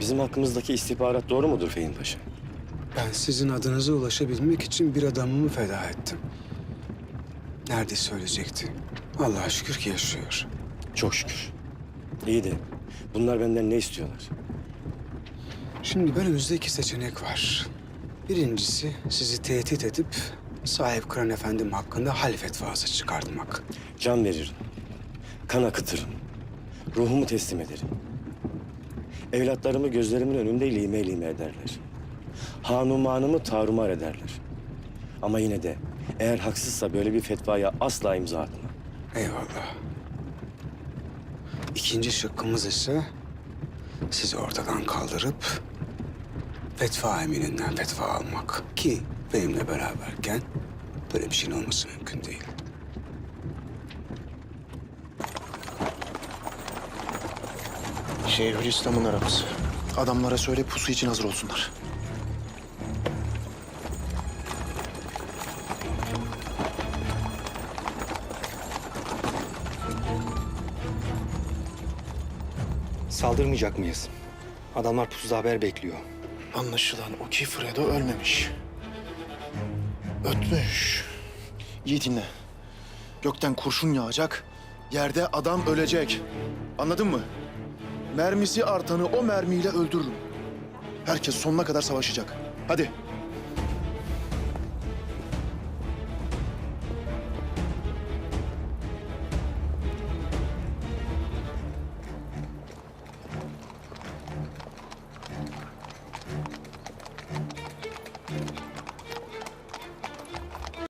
Bizim hakkımızdaki istihbarat doğru mudur Fehim Paşa? Ben sizin adınıza ulaşabilmek için bir adamımı feda ettim. Nerede söyleyecekti? Allah'a şükür ki yaşıyor. Çok şükür. İyi de bunlar benden ne istiyorlar? Şimdi önümüzde iki seçenek var. Birincisi sizi tehdit edip sahip Kıran Efendim hakkında hal fetvası çıkartmak. Can veririm. Kan akıtırım. Ruhumu teslim ederim. Evlatlarımı gözlerimin önünde lime lime ederler. Hanumanımı tarumar ederler. Ama yine de eğer haksızsa böyle bir fetvaya asla imza atmam. Eyvallah. İkinci şıkkımız ise sizi ortadan kaldırıp fetva emininden fetva almak. Ki benimle beraberken böyle bir şeyin olması mümkün değil. Şeyhülislam'ın arabası. Adamlara söyle pusu için hazır olsunlar. Saldırmayacak mıyız? Adamlar pusuda haber bekliyor. Anlaşılan o ki Fredo ölmemiş. Ötmüş. İyi dinle. Gökten kurşun yağacak, yerde adam ölecek. Anladın mı? Mermisi artanı o mermiyle öldürürüm. Herkes sonuna kadar savaşacak. Hadi.